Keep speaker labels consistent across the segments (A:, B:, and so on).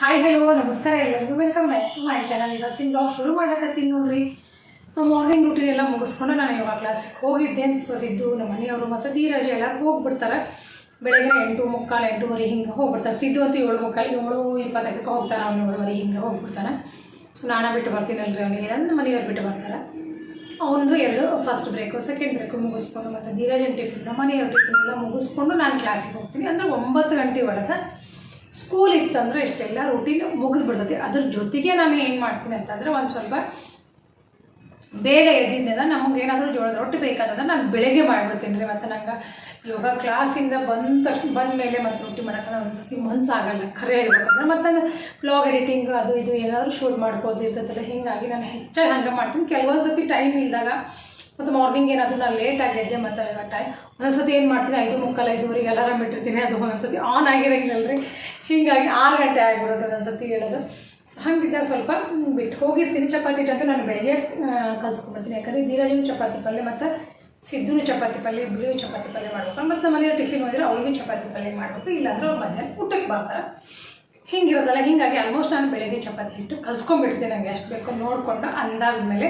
A: Hi hello ನಮಸ್ಕಾರ ಎಲ್ಲರಿಗೂ. Welcome back my channel ಇವತ್ತಿನ ಬ್ಲಾಗ್ ಶುರು ಮಾಡಕತ್ತೀನಿ ನೋಡ್ರಿ. ನಾವು ಮಾರ್ನಿಂಗ್ ರೂಟೀನ್ ಎಲ್ಲ ಮುಗಿಸ್ಕೊಂಡು ನಾನು ಯೋಗ ಕ್ಲಾಸಿಗೆ ಹೋಗಿದ್ದೆ. ಸೊ ಸಿದ್ದು ನಮ್ಮ ಮನೆಯವರು ಮತ್ತು ಧೀರಜ್ ಎಲ್ಲರೂ ಹೋಗ್ಬಿಡ್ತಾರೆ. ಬೆಳಗ್ಗೆ ಎಂಟು ಮುಕ್ಕಾಲು ಎಂಟೂವರೆ ಹಿಂಗೆ ಹೋಗ್ಬಿಡ್ತಾರೆ. ಸಿದ್ದು ಅಂತ ಏಳು ಮುಕ್ಕಾಲು, ಏಳು ಇಪ್ಪತ್ತೈದಕ್ಕೆ ಹೋಗ್ತಾನೆ ಅವ್ನು ಏಳುವರೆ ಹಿಂಗೆ ಹೋಗ್ಬಿಡ್ತಾನೆ. ಸೊ ನಾನು ಬಿಟ್ಟು ಬರ್ತೀನಲ್ರಿ ಅವನಿಗೆ ನಮ್ಮ ಮನೆಯವ್ರು ಬಿಟ್ಟು ಬರ್ತಾರೆ. ಅವನದು ಎರಡು ಫಸ್ಟ್ ಬ್ರೇಕು ಸೆಕೆಂಡ್ ಬ್ರೇಕು ಮುಗಿಸ್ಕೊಂಡು ಮತ್ತು ಧೀರಜನ್ ಟಿಫಿನ್ ಮನೆಯವ್ರ ಟಿಫಿನ್ ಎಲ್ಲ ಮುಗಿಸ್ಕೊಂಡು ನಾನು ಕ್ಲಾಸಿಗೆ ಹೋಗ್ತೀನಿ. ಅಂದರೆ ಒಂಬತ್ತು ಗಂಟೆ ಒಳಗೆ ಸ್ಕೂಲ್ ಇತ್ತಂದ್ರೆ ಇಷ್ಟೆಲ್ಲ ರೂಟೀನ್ ಮುಗಿದು ಬಿಡ್ತೈತಿ ಅದ್ರ ಜೊತೆಗೆ ನಾನು ಏನು ಮಾಡ್ತೀನಿ ಅಂತಂದರೆ ಒಂದು ಸ್ವಲ್ಪ ಬೇಗ ಎದ್ದಿದ್ದೆಲ್ಲ ನಮಗೆ ಏನಾದರೂ ಜೋಳದ ರೊಟ್ಟಿ ಬೇಕಾದಂದ್ರೆ ನಾನು ಬೆಳಗ್ಗೆ ಮಾಡಿಬಿಡ್ತೀನಿ ರೀ. ಮತ್ತು ನಂಗೆ ಯೋಗ ಕ್ಲಾಸಿಂದ ಬಂದ ತಕ್ಷಣ ಬಂದ ಮೇಲೆ ಮತ್ತೆ ರೊಟ್ಟಿ ಮಾಡೋಕೆ ಒಂದ್ಸತಿ ಮನಸ್ಸಾಗಲ್ಲ ಖರೆ ಇರ್ಬೇಕಂದ್ರೆ ಮತ್ತೆ ಬ್ಲಾಗ್ ಎಡಿಟಿಂಗ್ ಅದು ಇದು ಏನಾದರೂ ಶೂಟ್ ಮಾಡ್ಬೋದು ಇರ್ತೈತಲ್ಲ, ಹೀಗಾಗಿ ನಾನು ಹೆಚ್ಚಾಗಿ ಹಂಗೆ ಮಾಡ್ತೀನಿ. ಕೆಲವೊಂದು ಸತಿ ಟೈಮ್ ಇಲ್ದಾಗ ಮತ್ತು ಮಾರ್ನಿಂಗ್ ಏನಾದರೂ ನಾನು ಲೇಟಾಗಿ ಎದ್ದೆ ಮತ್ತು ಟೈಮ್ ಒಂದೊಂದ್ಸತಿ ಏನು ಮಾಡ್ತೀನಿ, ಐದು ಮುಕ್ಕಾಲು ಐದುವರೆಗೆ ಅಲಾರಾಮ್ ಇಟ್ಟಿರ್ತೀನಿ, ಅದು ಒಂದೊಂದ್ಸತಿ ಆನ್ ಆಗಿರಂಗಿಲ್ಲ ರೀ ಹೀಗಾಗಿ ಆರು ಗಂಟೆ ಆಗಿಬಿಡೋದು ಒಂದೊಂದ್ಸತಿ ಹೇಳೋದು. ಸೊ ಹಂಗಿದ್ದ ಸ್ವಲ್ಪ ಬಿಟ್ಟು ಹೋಗಿರ್ತೀನಿ. ಚಪಾತಿ ಅಂತೂ ನಾನು ಬೆಳಗ್ಗೆ ಕಲ್ಸ್ಕೊಂಡ್ಬಿಡ್ತೀನಿ ಯಾಕಂದರೆ ಧೀರಜನು ಚಪಾತಿ ಪಲ್ಯ ಮತ್ತು ಸಿದ್ದುನು ಚಪಾತಿ ಪಲ್ಯ ಇಬ್ಬರಿಗೂ ಚಪಾತಿ ಪಲ್ಯ ಮಾಡ್ಬೇಕು. ಮತ್ತು ನಮ್ಮ ಮನೆಯ ಟಿಫಿನ್ ಹೋದರೆ ಅವ್ರಿಗೂ ಚಪಾತಿ ಪಲ್ಯ ಮಾಡಬೇಕು. ಇಲ್ಲಾಂದ್ರೆ ಅವ್ರು ಮಧ್ಯಾಹ್ನ ಊಟಕ್ಕೆ ಬರ್ತಾರೆ. ಹಿಂಗಿರೋದಲ್ಲ, ಹೀಗಾಗಿ ಆಲ್ಮೋಸ್ಟ್ ನಾನು ಬೆಳಗ್ಗೆ ಚಪಾತಿ ಹಿಟ್ಟು ಕಲ್ಸ್ಕೊಂಡ್ಬಿಡ್ತೀನಿ ನನಗೆ ಎಷ್ಟು ಬೇಕೋ ನೋಡಿಕೊಂಡು ಅಂದಾಜ ಮೇಲೆ.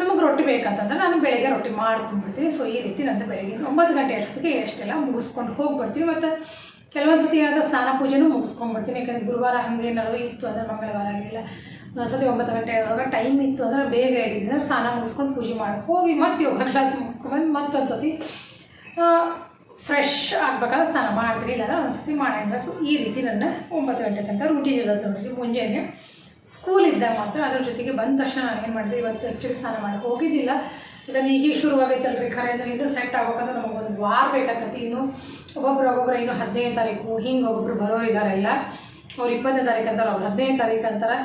A: ನಮಗೆ ರೊಟ್ಟಿ ಬೇಕಂತಂದ್ರೆ ನಾನು ಬೆಳಗ್ಗೆ ರೊಟ್ಟಿ ಮಾಡ್ಕೊಂಡ್ಬಿಡ್ತೀನಿ. ಸೊ ಈ ರೀತಿ ನಂದು ಬೆಳಗ್ಗೆ ಒಂಬತ್ತು ಗಂಟೆ ಅಷ್ಟೊತ್ತಿಗೆ ಎಷ್ಟೆಲ್ಲ ಮುಗಿಸ್ಕೊಂಡು ಹೋಗ್ಬಿಡ್ತೀನಿ. ಮತ್ತು ಕೆಲವೊಂದು ಸತಿ ಏನಾದರೂ ಸ್ನಾನ ಪೂಜೆನೂ ಮುಗಿಸ್ಕೊಂಡ್ಬಿಡ್ತೀನಿ. ಯಾಕಂದರೆ ಗುರುವಾರ ಹಂಗೇನಾದ್ರು ಇತ್ತು ಅಂದರೆ ಮಂಗಳವಾರ ಆಗಿಲ್ಲ ಸತಿ ಒಂಬತ್ತು ಗಂಟೆ ಒಳಗೆ ಟೈಮ್ ಇತ್ತು ಅಂದ್ರೆ ಬೇಗ ಎದ್ದಿದ್ರೆ ಸ್ನಾನ ಮುಗಿಸ್ಕೊಂಡು ಪೂಜೆ ಮಾಡಿ ಹೋಗಿ ಮತ್ತೆ ಯೋಗ ಕ್ಲಾಸ್ ಮುಗಿಸ್ಕೊಂಡ್ಬಂದು ಮತ್ತೊಂದು ಸತಿ ಫ್ರೆಶ್ ಆಗ್ಬೇಕಾದ್ರೆ ಸ್ನಾನ ಮಾಡ್ತೀನಿ. ಇಲ್ಲಾಂದ್ರೆ ಒಂದು ಸತಿ ಮಾಡೋಂಗಿಲ್ಲ ಸೊ ಈ ರೀತಿ ನನ್ನ ಒಂಬತ್ತು ಗಂಟೆ ತನಕ ರೂಟೀನ್ ಇರೋದು ನೋಡಿ ಮುಂಜಾನೆ ಸ್ಕೂಲ್ ಇದ್ದಾಗ ಮಾತ್ರ ಅದ್ರ ಜೊತೆಗೆ ಬಂದ ತಕ್ಷಣ ನಾನು ಏನು ಮಾಡಿದೆ, ಇವತ್ತು ಆ್ಯಕ್ಚುಲಿ ಸ್ನಾನ ಮಾಡಿ ಹೋಗಿದ್ದಿಲ್ಲ. ಇಲ್ಲ ಈಗೀಗ ಶುರುವಾಗೈತಲ್ಲ ರೀ ಖರೆ ಅಂದರೆ ಇನ್ನೂ ಸೆಟ್ ಆಗ್ಬೇಕಂದ್ರೆ ನಮಗೊಂದು ವಾರ ಬೇಕಾಗತ್ತೆ. ಇನ್ನು ಒಬ್ಬೊಬ್ರು ಒಬ್ಬೊಬ್ರು ಇನ್ನು ಹದಿನೈದು ತಾರೀಕು, ಹಿಂಗೆ ಒಬ್ಬರು ಬರೋರು ಇದ್ದಾರೆಲ್ಲ ಅವ್ರು ಇಪ್ಪತ್ತನೇ ತಾರೀಕು ಅಂತಾರೆ, ಅವ್ರು ಹದಿನೈದು ತಾರೀಕು ಅಂತಾರೆ.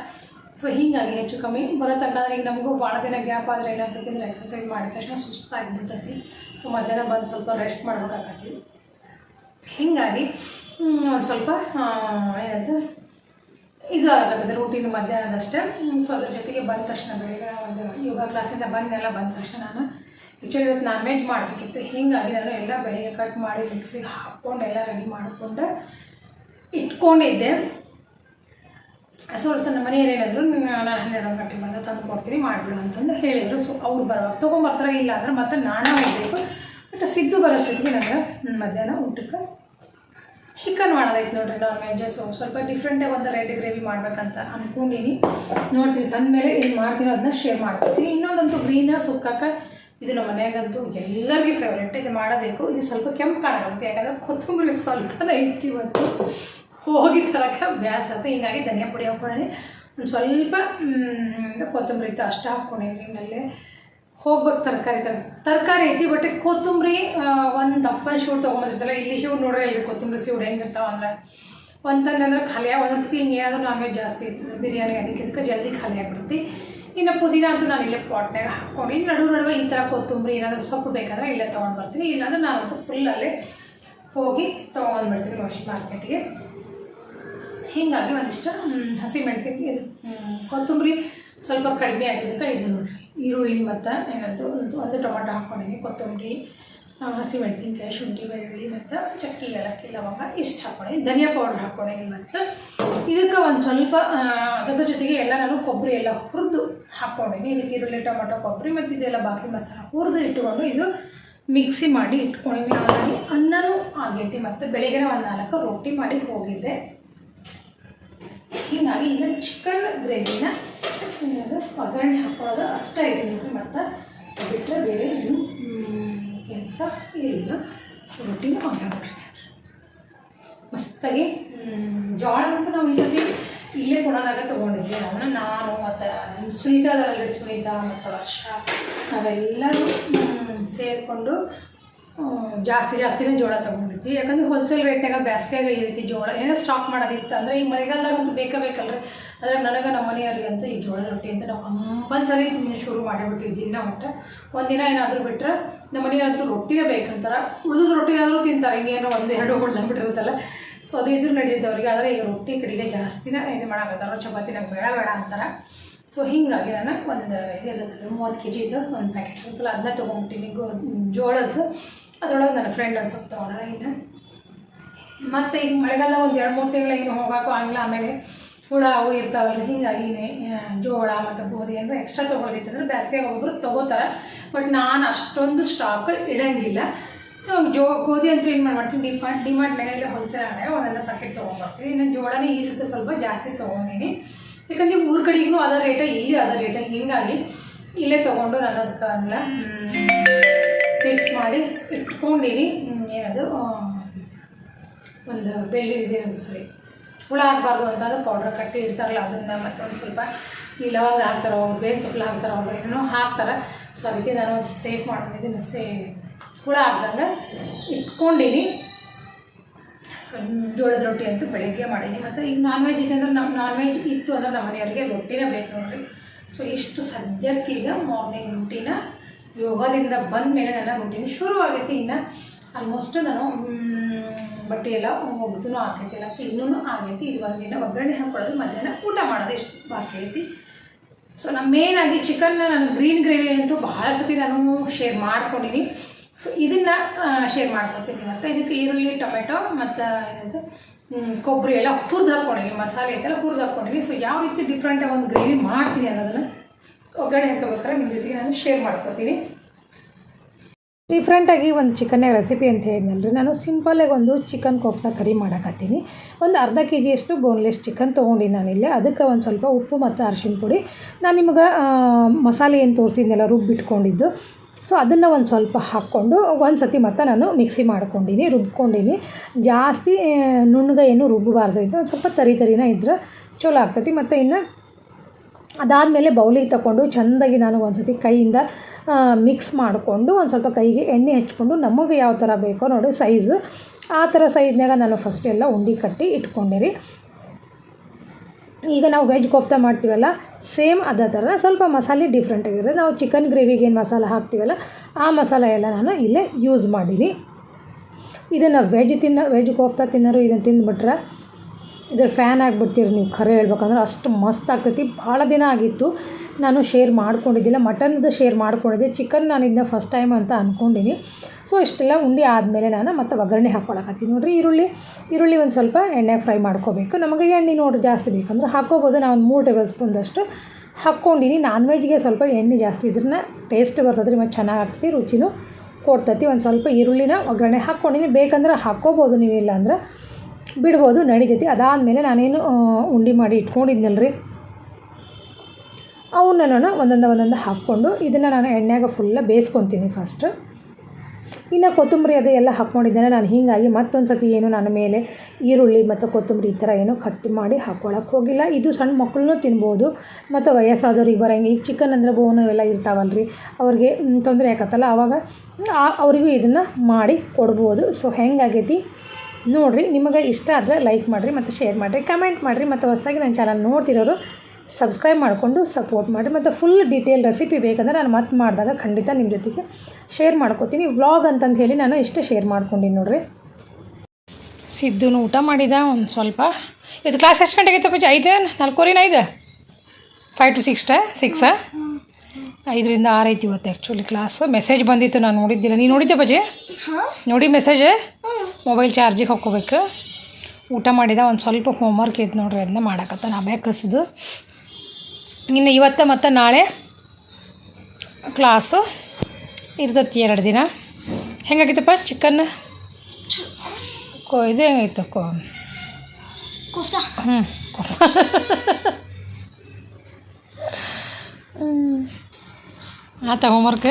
A: ಸೊ ಹೀಗಾಗಿ ಹೆಚ್ಚು ಕಮ್ಮಿ ಬರೋ ತನಕ ಈಗ ನಮಗೂ ಭಾಳ ದಿನ ಗ್ಯಾಪ್ ಆದರೆ ಏನಾಗ್ತೈತಿ ಅಂದ್ರೆ ಎಕ್ಸಸೈಸ್ ಮಾಡಿದ ತಕ್ಷಣ ಸುಸ್ತಾಗಿಬಿಡ್ತೈತಿ ಸೊ ಮಧ್ಯಾಹ್ನ ಬಂದು ಸ್ವಲ್ಪ ರೆಸ್ಟ್ ಮಾಡ್ಬೇಕಾಗತ್ತಿ. ಹೀಗಾಗಿ ಸ್ವಲ್ಪ ಏನಂತ, ಇದು ಆಗತ್ತೆ ರೂಟೀನ್ ಮಧ್ಯಾಹ್ನದಷ್ಟೇ. ಸೊ ಅದ್ರ ಜೊತೆಗೆ ಬಂದ ತಕ್ಷಣ ಬೆಳಿಗ್ಗೆ ಒಂದು ಯೋಗ ಕ್ಲಾಸಿಂದ ಬಂದೆಲ್ಲ ಬಂದ ತಕ್ಷಣ ನಾನು ಆ್ಯಕ್ಚುಲಿ ಇವತ್ತು ನಾನ್ ವೆಜ್ ಮಾಡಬೇಕಿತ್ತು. ಹೀಗಾಗಿ ನಾನು ಎಲ್ಲ ಬೆಳಿಗ್ಗೆ ಕಟ್ ಮಾಡಿ ಮಿಕ್ಸಿಗೆ ಹಾಕ್ಕೊಂಡು ಎಲ್ಲ ರೆಡಿ ಮಾಡಿಕೊಂಡು ಇಟ್ಕೊಂಡಿದ್ದೆ. ಸೊ ಸೊ ನಮ್ಮ ಏನಾದರೂ ನಾನು ಹನ್ನೆರಡು ಗಂಟೆ ಬಂದ ತಂದು ಕೊಡ್ತೀನಿ, ಮಾಡಿಬಿಡು ಅಂತಂದು ಹೇಳಿದರು. ಸೊ ಅವ್ರು ಬರ ತೊಗೊಂಬರ್ತಾರೆ ಇಲ್ಲ ಅಂದ್ರೆ ಮತ್ತೆ ನಾನೇ ಹೋಗಬೇಕು ಬಟ್ ಸಿದ್ದು ಬರೋಷ್ಟೊತ್ತಿಗೆ ನನಗೆ ಮಧ್ಯಾಹ್ನ ಊಟಕ್ಕೆ ಚಿಕನ್ ಮಾಡೋದೈತೆ ನೋಡ್ರಿ ನಾನ್ ವೆಜ್ ಸೊ ಸ್ವಲ್ಪ ಡಿಫ್ರೆಂಟಾಗಿ ಒಂದು ರೆಡ್ ಗ್ರೇವಿ ಮಾಡ್ಬೇಕಂತ ಅಂದ್ಕೊಂಡಿನಿ ನೋಡ್ತೀನಿ, ತಂದಮೇಲೆ ಏನು ಮಾಡ್ತೀನೋ ಅದನ್ನ ಶೇರ್ ಮಾಡ್ಕೊತೀನಿ ಇನ್ನೊಂದಂತೂ ಗ್ರೀನ ಸುಕ್ಕಕ್ಕೆ, ಇದು ನಮ್ಮ ಮನೆಯಾಗಂತೂ ಎಲ್ಲರಿಗೂ ಫೇವ್ರೇಟ್ ಇದು ಮಾಡಬೇಕು. ಇದು ಸ್ವಲ್ಪ ಕೆಂಪು ಕಾಣಾಗುತ್ತೆ ಯಾಕಂದ್ರೆ ಕೊತ್ತಂಬರಿ ಸ್ವಲ್ಪನೇ ಐತಿ ಇವತ್ತು. ಹೋಗಿ ತರಕ ಬ್ಯಾಸತ್ತು ಹೀಗಾಗಿ ಧನಿಯಾ ಪುಡಿ ಹಾಕೊಂಡೆ ಒಂದು ಸ್ವಲ್ಪ ಕೊತ್ತಂಬರಿ ಇತ್ತು, ಅಷ್ಟು ಹಾಕ್ಕೊಂಡೇನಿ ಆಮೇಲೆ ಹೋಗ್ಬೇಕು ತರಕಾರಿ ತರ ತರಕಾರಿ ಐತಿ ಬಟ್ ಕೊತ್ತಂಬರಿ ಒಂದು ದಪ್ಪ ಶೂಟ್ ತೊಗೊಂಬಂದಿರ್ತಲ್ಲ ಇಲ್ಲಿ ಶಿವ್ರು ನೋಡ್ರಿ ಇಲ್ಲಿ ಕೊತ್ತಂಬರಿ ಶಿವ್ರು ಹೆಂಗಿರ್ತಾವ ಅಂದ್ರೆ. ಒಂದು ತಂದಂದ್ರೆ ಖಾಲಿ ಒಂದೊಂದು ಸತಿ ಹಿಂಗೆ ಏನಾದರೂ ನಾನ್ ವೆಜ್ ಜಾಸ್ತಿ ಇರ್ತದೆ. ಬಿರಿಯಾನಿ ಅದಕ್ಕೆ ಇದಕ್ಕೆ ಜಲ್ದಿ ಖಾಲಿ ಆಗ್ಬಿಡ್ತಿ. ಇನ್ನು ಪುದೀನ ಅಂತೂ ನಾನು ಇಲ್ಲೇ ಪಾಟ್ನಾಗ ಹಾಕ್ಕೊಂಡು. ಇನ್ನು ನಡು ನಡುವೆ ಈ ಥರ ಕೊತ್ತಂಬರಿ ಏನಾದರೂ ಸೊಪ್ಪು ಬೇಕಾದ್ರೆ ಇಲ್ಲೇ ತೊಗೊಂಡು ಬರ್ತೀನಿ. ಇಲ್ಲಾಂದ್ರೆ ನಾನಂತೂ ಫುಲ್ ಅಲ್ಲೇ ಹೋಗಿ ತೊಗೊಂಡ್ಬರ್ತೀನಿ ಮೋಶಿ ಮಾರ್ಕೆಟ್ಗೆ. ಹೀಗಾಗಿ ಒಂದಿಷ್ಟು ಹಸಿ ಹಸಿಮೆಣಸಿನ ಇದು. ಕೊತ್ತಂಬರಿ ಸ್ವಲ್ಪ ಕಡಿಮೆ ಆಗಿದ್ದಕ್ಕೆ ಇದು ಈರುಳ್ಳಿ ಮತ್ತು ಏನಂತ ಒಂದು ಒಂದು ಟೊಮೆಟೊ ಹಾಕ್ಕೊಂಡಿನಿ ಕೊತ್ತಂಬರಿ ಹಸಿಮೆಣಸಿನ್ಕಾಯಿ ಶುಂಠಿ, ಬೆಳ್ಳುಳ್ಳಿ ಮತ್ತು ಚಕ್ಕಿ, ಏಲಕ್ಕಿ, ಲವಂಗ ಇಷ್ಟು ಹಾಕ್ಕೊಂಡಿನಿ ಧನಿಯಾ ಪೌಡ್ರ್ ಹಾಕ್ಕೊಂಡಿನಿ ಮತ್ತು. ಇದಕ್ಕೆ ಒಂದು ಸ್ವಲ್ಪ ಅದರ ಜೊತೆಗೆ ಎಲ್ಲ ನಾನು ಕೊಬ್ಬರಿ ಎಲ್ಲ ಹುರಿದು ಹಾಕ್ಕೊಂಡಿನಿ ಇದಕ್ಕೆ ಈರುಳ್ಳಿ, ಟೊಮೊಟೊ, ಕೊಬ್ಬರಿ ಮತ್ತು ಇದೆಲ್ಲ ಬಾಕಿ ಮಸಾಲ ಹುರಿದು ಇಟ್ಟುಕೊಂಡು ಇದು ಮಿಕ್ಸಿ ಮಾಡಿ ಇಟ್ಕೊಂಡಿನಿ. ಅನ್ನನೂ ಆಗೈತಿ. ಮತ್ತು ಬೆಳಗ್ಗೆ ಒಂದು ನಾಲ್ಕು ರೊಟ್ಟಿ ಮಾಡಿ ಹೋಗಿದ್ದೆ. ಹೀಗಾಗಿ ಇನ್ನು ಚಿಕನ್ ಗ್ರೇವಿನ ಒಗ್ಗರಣೆ ಹಾಕೊಳ್ಳೋದು ಅಷ್ಟೇ ಇದೆ ನೋಡಿರಿ, ಮತ್ತು ಬಿಟ್ಟರೆ ಬೇರೆ ಏನು ಕೆಲಸ ಇಲ್ಲ ಸೊ ರೊಟ್ಟಿನ ಮಾಡ್ಬಿಟ್ರಿ ಮಸ್ತಾಗಿ ಜೋಳ ಅಂತೂ ನಾವು ಈ ಸರ್ತಿ ಇಲ್ಲೇ ಕೊಡೋದಾಗ ತೊಗೊಂಡಿದ್ವಿ. ಅವನ ನಾನು, ಮತ್ತು ಸುನೀತಾದರಲ್ಲಿ ಸುನೀತಾ ಮತ್ತು ವರ್ಷ, ನಾವೆಲ್ಲರೂ ಸೇರಿಕೊಂಡು ಜಾಸ್ತಿ ಜಾಸ್ತಿನೇ ಜೋಳ ತೊಗೊಂಡಿದ್ವಿ. ಯಾಕಂದ್ರೆ ಹೋಲ್ಸೇಲ್ ರೇಟ್ನಾಗ ಬ್ಯಾಸ್ಗ್ಯಾಗ ಈ ರೀತಿ ಜೋಳ ಏನೋ ಸ್ಟಾಕ್ ಮಾಡೋದಿತ್ತು ಅಂದರೆ ಈ ಮಳೆಗಾಲದಾಗಂತೂ ಬೇಕೇ ಬೇಕಲ್ರಿ. ಆದರೆ ನನಗೆ ನಮ್ಮ ಮನೆಯವ್ರಿಗಂತೂ ಈ ಜೋಳದ ರೊಟ್ಟಿ ಅಂತ ನಾವು ಕಂಪಲ್ಸರಿ ಶುರು ಮಾಡಿಬಿಟ್ಟಿವಿ ದಿನ ಒಟ್ಟು. ಒಂದಿನ ಏನಾದರೂ ಬಿಟ್ಟರೆ ನಮ್ಮ ಮನೆಯವ್ರಂತೂ ರೊಟ್ಟಿಯೇ ಬೇಕಂತಾರೆ. ಉಳಿದ ರೊಟ್ಟಿ ಆದರೂ ತಿಂತಾರೆ. ಹಿಂಗೇನೋ ಒಂದು ಎರಡು ಉಳ್ದಂಬಿಟ್ಟಿರುತ್ತಲ್ಲ ಸೊ ಅದು ಇದ್ರ ನಡೆದಿದ್ದು ಅವ್ರಿಗೆ ಆದರೆ ಈಗ ರೊಟ್ಟಿ ಕಡೆಗೆ ಜಾಸ್ತಿನೇ ಇದು ಮಾಡಬೇಕಾದ್ರೆ ಚಪಾತಿನಾಗ ನಂಗೆ ಬೇಡ ಬೇಡ ಅಂತಾರೆ. ಸೊ ಹೀಗಾಗಿ ನಾನು ಒಂದು ಇದಿರುತ್ತೆ ಮೂವತ್ತು ಕೆ ಜಿದು ಒಂದು ಪ್ಯಾಕೆಟ್ ಇರುತ್ತಲ್ಲ ಅದನ್ನ ತೊಗೊಂಬಿಟ್ಟಿನಿ ಗೋ ಜೋಳದ್ದು. ಅದರೊಳಗೆ ನನ್ನ ಫ್ರೆಂಡ್ ಒಂದು ಸ್ವಲ್ಪ ತೊಗೊಳಲ್ಲ ಇನ್ನು ಮತ್ತು ಈಗ ಮಳೆಗಾಲ ಒಂದು ಎರಡು ಮೂರು ತಿಂಗಳು ಏನು ಹೋಗೋಕ್ಕೂ ಆಗಿಲ್ಲ ಆಮೇಲೆ ಹುಳ, ಅವು ಇರ್ತಾವಲ್ರಿ ಹೀಗಾಗಿ ಜೋಳ ಮತ್ತು ಗೋಧಿ ಅಂದರೆ ಎಕ್ಸ್ಟ್ರಾ ತೊಗೊಳೋದಿತ್ತಂದ್ರೆ ಬೇಸಿಗೆ ಒಬ್ಬರು ತೊಗೋತಾರೆ ಬಟ್ ನಾನು ಅಷ್ಟೊಂದು ಸ್ಟಾಕ್ ಇಡಂಗಿಲ್ಲ. ಜೋ, ಗೋಧಿ ಅಂತ ಏನು ಮಾಡ್ತೀನಿ ಡಿಮಾರ್ಟ್ ಡಿಮಾಂಡ್ ಮೇಲೆ ಹೋಲ್ಸೇಲ್ ಆಗ ಒಂದೊಂದು ಪ್ಯಾಕೆಟ್ ತೊಗೊಂಡ್ಬರ್ತೀನಿ ಇನ್ನು ಜೋಳನೇ ಈ ಸತಿ ಸ್ವಲ್ಪ ಜಾಸ್ತಿ ತೊಗೊಂಡಿನಿ. ಯಾಕಂದ್ರೆ ಊರ ಕಡೆಗೂ ಅದ ರೇಟ ಇಲ್ಲಿ ಅದ ರೇಟ ಹೀಗಾಗಿ ಇಲ್ಲೇ ತೊಗೊಂಡು ನಾನು ಅದಕ್ಕೆ ಅದನ್ನ ಮಿಕ್ಸ್ ಮಾಡಿ ಇಟ್ಕೊಂಡಿರಿ. ಏನದು? ಒಂದು ಬೆಳ್ಳಿ ಇದೆ ಒಂದು ಸರಿ ಹುಳ ಆಗಬಾರ್ದು ಅಂತಂದು ಪೌಡ್ರ್ ಕಟ್ಟಿ ಇಡ್ತಾರಲ್ಲ, ಅದನ್ನು ಮತ್ತೆ ಒಂದು ಸ್ವಲ್ಪ ಈ ಲವಂಗ ಹಾಕ್ತಾರೆ ಅವ್ರು ಬೇನ್ ಸೊಪ್ಪು ಹಾಕ್ತಾರೆ, ಅವ್ರು ಏನೋ ಹಾಕ್ತಾರೆ. ಸೊ ಅದಕ್ಕೆ ನಾನು ಒಂದು ಸ್ವಲ್ಪ ಸೇಫ್ ಮಾಡ್ಕೊಂಡಿದ್ದೀನಿ. ಸೇ, ಹುಳ ಆಗ್ದಂಗೆ ಇಟ್ಕೊಂಡಿನಿ ಸೊ ಜೋಳದ ರೊಟ್ಟಿ ಅಂತೂ ಬೆಳಗ್ಗೆ ಮಾಡೀನಿ. ಮತ್ತು ಈಗ ನಾನ್ ವೆಜ್ ಇದೆ ಅಂದ್ರೆ ನಮ್ಮ ನಾನ್ ವೆಜ್ ಇತ್ತು ಅಂದ್ರೆ ನಮ್ಮ ಮನೆಯವರಿಗೆ ರೊಟ್ಟಿನೇ ಬೇಕು ನೋಡಿರಿ. ಸೊ ಇಷ್ಟು ಸದ್ಯಕ್ಕೀಗ ಮಾರ್ನಿಂಗ್ ರೂಟೀನ ಯೋಗದಿಂದ ಬಂದ ಮೇಲೆ ನನ್ನ ರುಟೀನ್ ಶುರು ಆಗೈತಿ. ಇನ್ನು ಆಲ್ಮೋಸ್ಟ್ ನಾನು ಬಟ್ಟೆ ಎಲ್ಲ ಒಗ್ದು ಆಗೈತಿ ಎಲ್ಲ ಕ್ಲೀನೂ ಆಗೈತಿ. ಇದು ಒಂದಿನ ಒಗ್ಗರಣೆ ಹಾಕೊಳ್ಳೋದು ಮಧ್ಯಾಹ್ನ ಊಟ ಮಾಡೋದು ಎಷ್ಟು ಬಾಕಿ ಐತಿ. ಸೊ ನಾನು ಮೇನಾಗಿ ಚಿಕನ್ ನಾನು ಗ್ರೀನ್ ಗ್ರೇವಿ ಅಂತೂ ಭಾಳ ಸತಿ ನಾನು ಶೇರ್ ಮಾಡ್ಕೊಂಡಿನಿ. ಸೊ ಇದನ್ನು ಶೇರ್ ಮಾಡ್ಕೊತೀನಿ. ಮತ್ತು ಇದಕ್ಕೆ ಈರುಳ್ಳಿ, ಟೊಮೆಟೊ, ಮತ್ತು ಏನದು ಕೊಬ್ಬರಿ ಎಲ್ಲ ಹುರಿದು ಹಾಕ್ಕೊಂಡಿನಿ ಮಸಾಲೆ ಐತೆಲ್ಲ ಹುರಿದು ಹಾಕ್ಕೊಂಡಿನಿ ಸೊ ಯಾವ ರೀತಿ ಡಿಫ್ರೆಂಟಾಗಿ ಒಂದು ಗ್ರೇವಿ ಮಾಡ್ತೀನಿ ಅನ್ನೋದನ್ನು ಒಗ್ಗರಣೆ ಹಾಕೋಬೇಕಾದ್ರೆ ನಿಮ್ಮ ಜೊತೆಗೆ ನಾನು ಶೇರ್ ಮಾಡ್ಕೊತೀನಿ. ಡಿಫ್ರೆಂಟಾಗಿ ಒಂದು ಚಿಕನ್ನೇ ರೆಸಿಪಿ ಅಂತ ಹೇಳಿದ್ನಲ್ರಿ. ನಾನು ಸಿಂಪಲಾಗಿ ಒಂದು ಚಿಕನ್ ಕೋಫ್ತಾ ಕರಿ ಮಾಡಕತ್ತೀನಿ. ಒಂದು ಅರ್ಧ ಕೆ ಜಿಯಷ್ಟು ಬೋನ್ಲೆಸ್ ಚಿಕನ್ ತೊಗೊಂಡಿನಿ ನಾನಿಲ್ಲಿ ಅದಕ್ಕೆ ಒಂದು ಸ್ವಲ್ಪ ಉಪ್ಪು ಮತ್ತು ಅರಿಶಿನ ಪುಡಿ. ನಾನು ನಿಮಗೆ ಮಸಾಲೆ ಏನು ತೋರಿಸಿದ್ನೆಲ್ಲ, ರುಬ್ಬಿಟ್ಕೊಂಡಿದ್ದು. ಸೊ ಅದನ್ನು ಒಂದು ಸ್ವಲ್ಪ ಹಾಕ್ಕೊಂಡು ಒಂದು ಸತಿ ಮತ್ತು ನಾನು ಮಿಕ್ಸಿ ಮಾಡ್ಕೊಂಡಿನಿ, ರುಬ್ಕೊಂಡಿನಿ. ಜಾಸ್ತಿ ನುಣ್ಣಗೆ ಏನು ರುಬ್ಬಬಾರ್ದು ಇದು ಒಂದು ಸ್ವಲ್ಪ ತರಿ ತರಿನ ಇದ್ರೆ ಚಲೋ ಆಗ್ತೈತಿ. ಮತ್ತು ಇನ್ನು ಅದಾದಮೇಲೆ ಬೌಲಿಗೆ ತಗೊಂಡು ಚೆಂದಾಗಿ ನಾನು ಒಂದು ಸತಿ ಕೈಯಿಂದ ಮಿಕ್ಸ್ ಮಾಡಿಕೊಂಡು ಒಂದು ಸ್ವಲ್ಪ ಕೈಗೆ ಎಣ್ಣೆ ಹಚ್ಕೊಂಡು ನಮಗೆ ಯಾವ ಥರ ಬೇಕೋ ನೋಡಿ ಸೈಜು ಆ ಥರ ಸೈಜ್ನಾಗ ನಾನು ಫಸ್ಟ್ ಎಲ್ಲ ಉಂಡೆ ಕಟ್ಟಿ ಇಟ್ಕೊಂಡಿರಿ ಈಗ ನಾವು ವೆಜ್ ಕೋಫ್ತಾ ಮಾಡ್ತೀವಲ್ಲ ಸೇಮ್ ಅದೇ ಥರ ಸ್ವಲ್ಪ ಮಸಾಲೆ ಡಿಫ್ರೆಂಟ್ ಆಗಿದೆ ನಾವು ಚಿಕನ್ ಗ್ರೇವಿಗೆ ಏನು ಮಸಾಲೆ ಹಾಕ್ತೀವಲ್ಲ, ಆ ಮಸಾಲೆ ಎಲ್ಲ ನಾನು ಇಲ್ಲೇ ಯೂಸ್ ಮಾಡೀನಿ. ಇದನ್ನು ವೆಜ್ ತಿನ್ನೋ ವೆಜ್ ಕೋಫ್ತಾ ತಿನ್ನೋರು ಇದನ್ನು ತಿಂದುಬಿಟ್ರೆ ಇದ್ರ ಫ್ಯಾನ್ ಆಗಿಬಿಡ್ತೀರಿ ನೀವು ಖರೆ ಹೇಳ್ಬೇಕಂದ್ರೆ ಅಷ್ಟು ಮಸ್ತ್ ಆಗ್ತೈತಿ. ಭಾಳ ದಿನ ಆಗಿತ್ತು ನಾನು ಶೇರ್ ಮಾಡ್ಕೊಂಡಿದ್ದಿಲ್ಲ. ಮಟನ್ದು ಶೇರ್ ಮಾಡ್ಕೊಂಡಿದ್ದೆ. ಚಿಕನ್ ನಾನು ಇದನ್ನ ಫಸ್ಟ್ ಟೈಮ್ ಅಂತ ಅಂದ್ಕೊಂಡಿನಿ ಸೊ ಇಷ್ಟೆಲ್ಲ ಉಂಡೆ ಆದಮೇಲೆ ನಾನು ಮತ್ತೆ ಒಗ್ಗರಣೆ ಹಾಕ್ಕೊಳಕತ್ತೀನಿ ನೋಡಿರಿ, ಈರುಳ್ಳಿ. ಈರುಳ್ಳಿ ಒಂದು ಸ್ವಲ್ಪ ಎಣ್ಣೆ ಫ್ರೈ ಮಾಡ್ಕೋಬೇಕು. ನಮಗೆ ಎಣ್ಣೆ ನೋಡಿ ಜಾಸ್ತಿ ಬೇಕಂದ್ರೆ ಹಾಕ್ಕೋಬೋದು ನಾನು ಒಂದು ಮೂರು ಟೇಬಲ್ ಸ್ಪೂನ್ದಷ್ಟು ಹಾಕ್ಕೊಂಡಿನಿ ನಾನ್ ವೆಜ್ಗೆ ಸ್ವಲ್ಪ ಎಣ್ಣೆ ಜಾಸ್ತಿ ಇದ್ರನ್ನ ಟೇಸ್ಟ್ ಬರ್ತದೆ ರೀ ಮತ್ತು ಚೆನ್ನಾಗಿ ಆಗ್ತೈತಿ ರುಚಿನೂ ಕೊಡ್ತತಿ. ಒಂದು ಸ್ವಲ್ಪ ಈರುಳ್ಳಿನ ಒಗ್ಗರಣೆ ಹಾಕ್ಕೊಂಡಿನಿ ಬೇಕಂದ್ರೆ ಹಾಕ್ಕೋಬೋದು ನೀವು ಇಲ್ಲ ಅಂದ್ರೆ ಬಿಡ್ಬೋದು ನಡಿತೈತಿ ಅದಾದಮೇಲೆ ನಾನೇನು ಉಂಡೆ ಮಾಡಿ ರೀ ಅವನ್ನ ನಾನು ಒಂದೊಂದು ಒಂದೊಂದು ಹಾಕ್ಕೊಂಡು ಇದನ್ನು ನಾನು ಎಣ್ಣೆಗೆ ಫುಲ್ಲ ಬೇಯಿಸ್ಕೊತೀನಿ ಫಸ್ಟ್ ಇನ್ನು ಕೊತ್ತಂಬರಿ ಅದು ಎಲ್ಲ ಹಾಕ್ಕೊಂಡಿದ್ದೇನೆ ನಾನು ಹೀಗಾಗಿ ಮತ್ತೊಂದು ಸತಿ ಏನು ನನ್ನ ಮೇಲೆ ಈರುಳ್ಳಿ ಮತ್ತು ಕೊತ್ತಂಬರಿ ಈ ಥರ ಏನು ಕಟ್ ಮಾಡಿ ಹಾಕ್ಕೊಳಕ್ಕೆ ಹೋಗಿಲ್ಲ. ಇದು ಸಣ್ಣ ಮಕ್ಕಳನ್ನೂ ತಿನ್ಬೋದು. ಮತ್ತು ವಯಸ್ಸಾದವ್ರಿಗೆ ಬರೋಂಗೆ ಈಗ ಚಿಕನ್ ಅಂದರೆ ಬೋನು ಎಲ್ಲ ಇರ್ತಾವಲ್ರಿ. ಅವ್ರಿಗೆ ಮ್, ತೊಂದರೆ ಆಗತ್ತಲ್ಲ ಆವಾಗ ಅವರಿಗೂ ಇದನ್ನು ಮಾಡಿ ಕೊಡ್ಬೋದು. ಸೊ ಹೆಂಗಾಗೈತಿ? ನೋಡಿರಿ ನಿಮಗೆ ಇಷ್ಟ ಆದರೆ ಲೈಕ್ ಮಾಡಿರಿ ಮತ್ತು ಶೇರ್ ಮಾಡಿರಿ ಕಮೆಂಟ್ ಮಾಡಿರಿ ಮತ್ತು ಹೊಸದಾಗಿ ನನ್ನ ಚಾನಲ್ ನೋಡ್ತಿರೋರು ಸಬ್ಸ್ಕ್ರೈಬ್ ಮಾಡಿಕೊಂಡು ಸಪೋರ್ಟ್ ಮಾಡಿರಿ ಮತ್ತು ಫುಲ್ ಡೀಟೇಲ್ ರೆಸಿಪಿ ಬೇಕಂದ್ರೆ ನಾನು ಮತ್ತೆ ಮಾಡಿದಾಗ ಖಂಡಿತ ನಿಮ್ಮ ಜೊತೆಗೆ ಶೇರ್ ಮಾಡ್ಕೋತೀನಿ. ವ್ಲಾಗ್ ಅಂತಂದು ಹೇಳಿ ನಾನು ಇಷ್ಟು ಶೇರ್ ಮಾಡ್ಕೊಂಡಿನಿ ನೋಡಿರಿ. ಸಿದ್ದುನು ಊಟ ಮಾಡಿದ ಒಂದು ಸ್ವಲ್ಪ. ಇದು ಕ್ಲಾಸ್ ಎಷ್ಟು ಗಂಟೆಗೆ ಐತೆ ಪೂಜೆ ಐದು? ನಾಲ್ಕೂರಿನ ಐದು? ಫೈವ್ ಟು ಸಿಕ್ಸ್ಟ ಸಿಕ್ಸಾ ಐದರಿಂದ ಆರು ಐತಿ ಇವತ್ತು ಆ್ಯಕ್ಚುಲಿ ಕ್ಲಾಸ್ ಮೆಸೇಜ್ ಬಂದಿತ್ತು ನಾನು ನೋಡಿದ್ದಿಲ್ಲ. ನೀನು ನೋಡಿದ್ದೆ ಪೂಜೆ ನೋಡಿ ಮೆಸೇಜ್ ಮೊಬೈಲ್ ಚಾರ್ಜಿಗೆ ಹಾಕ್ಕೋಬೇಕು. ಊಟ ಮಾಡಿದ ಒಂದು ಸ್ವಲ್ಪ ಹೋಮ್ವರ್ಕ್ ಐತೆ ನೋಡ್ರಿ ಅದನ್ನ ಮಾಡಕತ್ತಾನ ಕಸಿದು ಇನ್ನು ಇವತ್ತು ಮತ್ತು ನಾಳೆ ಕ್ಲಾಸು ಇರ್ತೈತಿ ಎರಡು ದಿನ. ಹೆಂಗಾಗಿತ್ತಪ್ಪ ಚಿಕನ್ ಕೋ ಇದು ಹೆಂಗಾಯ್ತು ಕೋ?
B: ಕೋಫ್ತಾ
A: ಹ್ಞೂ ಆತ homework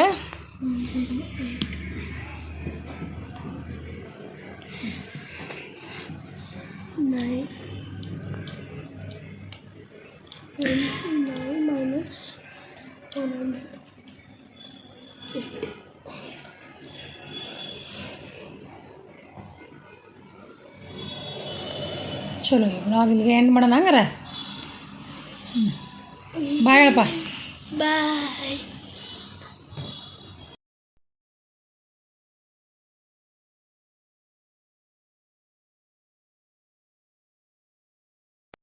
B: nine nine minus one hundred eight.
A: ಚಲೋ ಬ್ಲಾಗ್ ಇಲ್ಲಿಗೆ ಎಂಡ್ ಮಾಡೋಣ ಹಂಗಾರ ಹ್ಞೂ ಬಾಯ್ ಹೇಳಪ್ಪ
B: Bye.